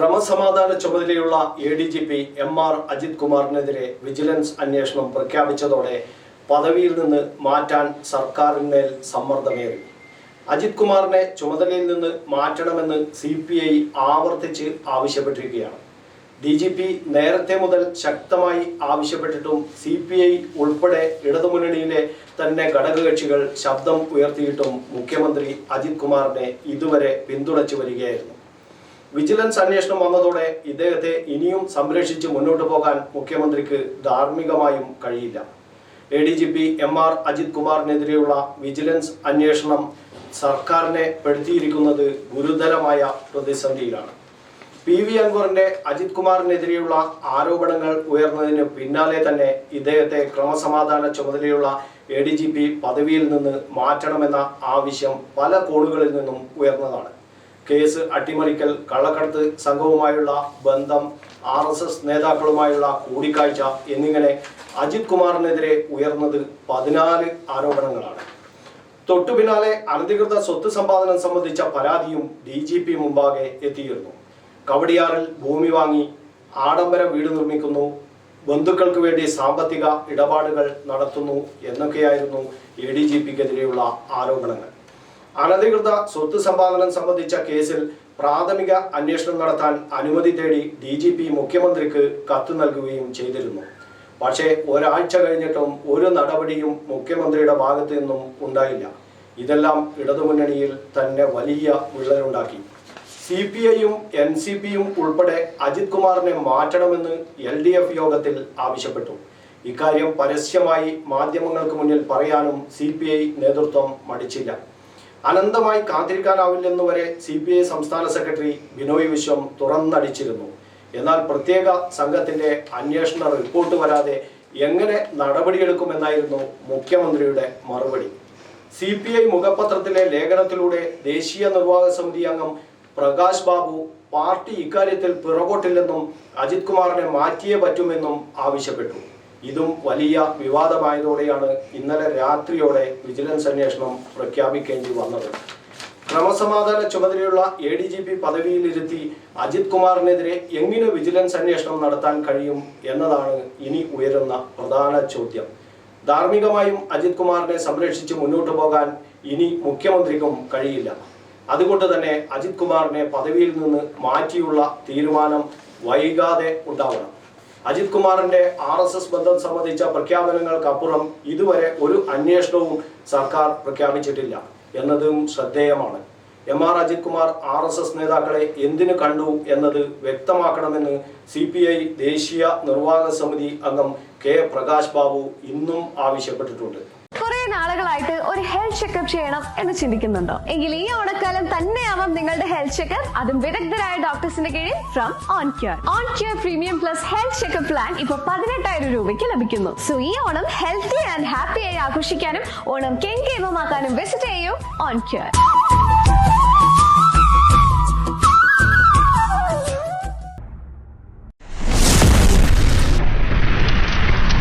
ക്രമസമാധാന ചുമതലയുള്ള A D G P M R Ajith കുമാറിനെതിരെ vigilance അന്വേഷണം പ്രഖ്യാപിച്ചതോടെ പദവിയിൽ നിന്ന് മാറ്റാൻ സർക്കാരിന്മേൽ സമ്മർദ്ദമേറി. അജിത് കുമാറിനെ ചുമതലയിൽ നിന്ന് മാറ്റണമെന്ന് സി പി ഐ ആവർത്തിച്ച് ആവശ്യപ്പെട്ടിരിക്കുകയാണ്. ഡി ജി പി നേരത്തെ മുതൽ ശക്തമായി ആവശ്യപ്പെട്ടിട്ടും സി പി ഐ ഉൾപ്പെടെ ഇടതുമുന്നണിയിലെ തന്നെ ഘടകകക്ഷികൾ ശബ്ദം ഉയർത്തിയിട്ടും മുഖ്യമന്ത്രി അജിത് കുമാറിനെ ഇതുവരെ പിന്തുണച്ചു വരികയായിരുന്നു. വിജിലൻസ് അന്വേഷണം വന്നതോടെ ഇദ്ദേഹത്തെ ഇനിയും സംരക്ഷിച്ച് മുന്നോട്ട് പോകാൻ മുഖ്യമന്ത്രിക്ക് ധാർമ്മികമായും കഴിയില്ല. A D G P M R Ajith കുമാറിനെതിരെയുള്ള vigilance അന്വേഷണം സർക്കാരിനെ പെടുത്തിയിരിക്കുന്നത് ഗുരുതരമായ പ്രതിസന്ധിയിലാണ്. പി വി അൻവറിന്റെ അജിത് കുമാറിനെതിരെയുള്ള ആരോപണങ്ങൾ ഉയർന്നതിന് പിന്നാലെ തന്നെ ഇദ്ദേഹത്തെ ക്രമസമാധാന ചുമതലയുള്ള എ ഡി ജി പി പദവിയിൽ നിന്ന് മാറ്റണമെന്ന ആവശ്യം പല കോണുകളിൽ നിന്നും ഉയർന്നതാണ്. കേസ് അട്ടിമറിക്കൽ കള്ളക്കടത്ത് സംഘവുമായുള്ള ബന്ധം ആർ എസ് എസ് നേതാക്കളുമായുള്ള കൂടിക്കാഴ്ച എന്നിങ്ങനെ അജിത് കുമാറിനെതിരെ ഉയർന്നത് പതിനാല് ആരോപണങ്ങളാണ്. തൊട്ടു പിന്നാലെ അനധികൃത സ്വത്ത് സമ്പാദനം സംബന്ധിച്ച പരാതിയും ഡി ജി പി മുമ്പാകെ എത്തിയിരുന്നു. കവടിയാറിൽ ഭൂമി വാങ്ങി ആഡംബര വീട് നിർമ്മിക്കുന്നു ബന്ധുക്കൾക്ക് വേണ്ടി സാമ്പത്തിക ഇടപാടുകൾ നടത്തുന്നു എന്നൊക്കെയായിരുന്നു എ ഡി ജി പിക്കെതിരെയുള്ള ആരോപണങ്ങൾ. അനധികൃത സ്വത്ത് സമ്പാദനം സംബന്ധിച്ച കേസിൽ പ്രാഥമിക അന്വേഷണം നടത്താൻ അനുമതി തേടി ഡി ജി പി മുഖ്യമന്ത്രിക്ക് കത്ത് നൽകുകയും ചെയ്തിരുന്നു. പക്ഷേ ഒരാഴ്ച കഴിഞ്ഞിട്ടും ഒരു നടപടിയും മുഖ്യമന്ത്രിയുടെ ഭാഗത്തു നിന്നും ഉണ്ടായില്ല. ഇതെല്ലാം ഇടതുമുന്നണിയിൽ തന്നെ വലിയ വിള്ളലുണ്ടാക്കി. സി പി ഐയും എൻ സി പിയും ഉൾപ്പെടെ അജിത് കുമാറിനെ മാറ്റണമെന്ന് എൽ ഡി എഫ് യോഗത്തിൽ ആവശ്യപ്പെട്ടു. ഇക്കാര്യം പരസ്യമായി മാധ്യമങ്ങൾക്ക് മുന്നിൽ പറയാനും സി പി ഐ നേതൃത്വം മടിച്ചില്ല. അനന്തമായി കാത്തിരിക്കാനാവില്ലെന്ന് വരെ സി പി ഐ സംസ്ഥാന സെക്രട്ടറി ബിനോയ് വിശ്വം തുറന്നടിച്ചിരുന്നു. എന്നാൽ പ്രത്യേക സംഘത്തിന്റെ അന്വേഷണ റിപ്പോർട്ട് വരാതെ എങ്ങനെ നടപടിയെടുക്കുമെന്നായിരുന്നു മുഖ്യമന്ത്രിയുടെ മറുപടി. സി പി ഐ മുഖപത്രത്തിലെ ലേഖനത്തിലൂടെ ദേശീയ നിർവാഹക സമിതി അംഗം പ്രകാശ് ബാബു പാർട്ടി ഇക്കാര്യത്തിൽ പിറകോട്ടില്ലെന്നും അജിത് കുമാറിനെ മാറ്റിയേ പറ്റുമെന്നും ആവശ്യപ്പെട്ടു. ഇതും വലിയ വിവാദമായതോടെയാണ് ഇന്നലെ രാത്രിയോടെ വിജിലൻസ് അന്വേഷണം പ്രഖ്യാപിക്കേണ്ടി വന്നത്. ക്രമസമാധാന ചുമതലയുള്ള എ ഡി ജി പി പദവിയിലിരുത്തി അജിത് കുമാറിനെതിരെ എങ്ങനെ വിജിലൻസ് അന്വേഷണം നടത്താൻ കഴിയും എന്നതാണ് ഇനി ഉയരുന്ന പ്രധാന ചോദ്യം. ധാർമ്മികമായും അജിത് കുമാറിനെ സംരക്ഷിച്ച് മുന്നോട്ടു പോകാൻ ഇനി മുഖ്യമന്ത്രിക്കും കഴിയില്ല. അതുകൊണ്ട് തന്നെ അജിത് കുമാറിനെ പദവിയിൽ നിന്ന് മാറ്റിയുള്ള തീരുമാനം വൈകാതെ ഉണ്ടാവണം. അജിത് കുമാറിന്റെ ആർ എസ് എസ് ബന്ധം സംബന്ധിച്ച പ്രഖ്യാപനങ്ങൾക്കപ്പുറം ഇതുവരെ ഒരു അന്വേഷണവും സർക്കാർ പ്രഖ്യാപിച്ചിട്ടില്ല എന്നതും ശ്രദ്ധേയമാണ്. M R Ajith Kumar R S S നേതാക്കളെ എന്തിനു കണ്ടു എന്നത് വ്യക്തമാക്കണമെന്ന് സി പി ഐ ദേശീയ നിർവാഹക സമിതി അംഗം കെ പ്രകാശ് ബാബു ഇന്നും ആവശ്യപ്പെട്ടിട്ടുണ്ട്. നാളുകളായിട്ട് ഒരു ഹെൽത്ത് ചെക്കപ്പ് ചെയ്യണം എന്ന് ചിന്തിക്കുന്നുണ്ടോ? എങ്കിൽ ഈ ഓണക്കാലം തന്നെയാവാം നിങ്ങളുടെ ഹെൽത്ത് ചെക്കപ്പ് അതും വിദഗ്ധരായ ഡോക്ടേഴ്സിന്റെ കീഴിൽ from on cure on cure premium plus health checkup plan ഇപ്പൊ പതിനെട്ടായിരം രൂപയ്ക്ക് ലഭിക്കുന്നു. സോ ഈ ഓണം ഹെൽത്തി ആൻഡ് ഹാപ്പിയായി ആഘോഷിക്കാനും ഓണം കെങ്കേമമാക്കാനും വിസിറ്റ് ചെയ്യൂ ഓൺ ക്യൂർ